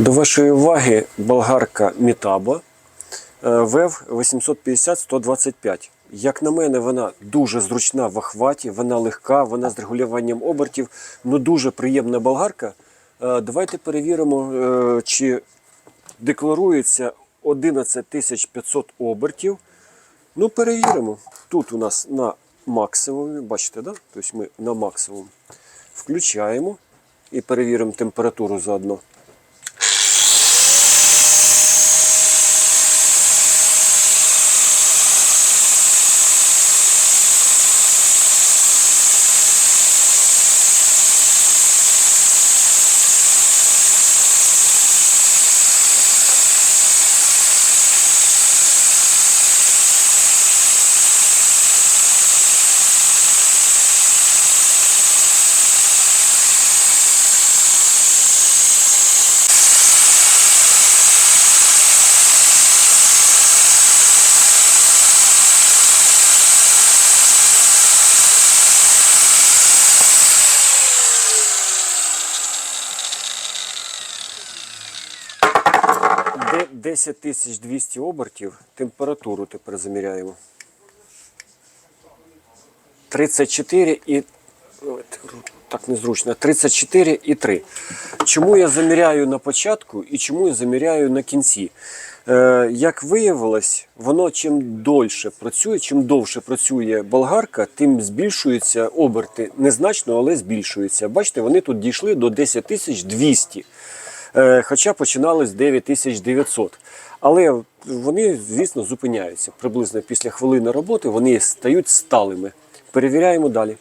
До вашої уваги болгарка Мітаба е, ВЕВ 850-125. Як на мене, вона дуже зручна в охваті, вона легка, вона з регулюванням обертів. Ну дуже приємна болгарка. Е, Давайте перевіримо, е, чи декларується 11 500 обертів. Ну, перевіримо. Тут у нас на максимумі, бачите, да? тобто ми на максимум включаємо і перевіримо температуру заодно. Де 10 200 обертів, температуру тепер заміряємо. 34 і. Так незручно. 34 і 3. Чому я заміряю на початку і чому я заміряю на кінці? Е, як виявилось, воно чим дольше працює, чим довше працює болгарка, тим збільшуються оберти. Незначно, але збільшуються. Бачите, вони тут дійшли до 10 200. Е, хоча починали з 9900. Але вони, звісно, зупиняються. Приблизно після хвилини роботи вони стають сталими. Перевіряємо далі.